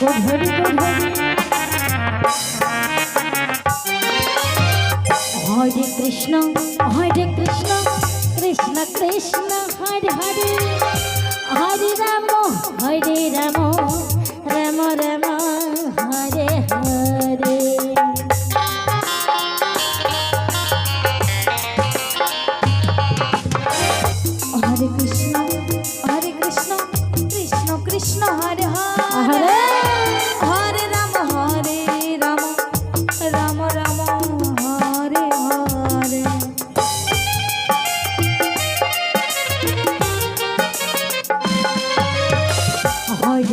গোধরি গোধরি Hare Krishna Hare Krishna Krishna Krishna, Hare Hare. Hare Ram Hare Ram Ram Ram, Hare Hare. Hare Krishna Hare Krishna Krishna Krishna, Hare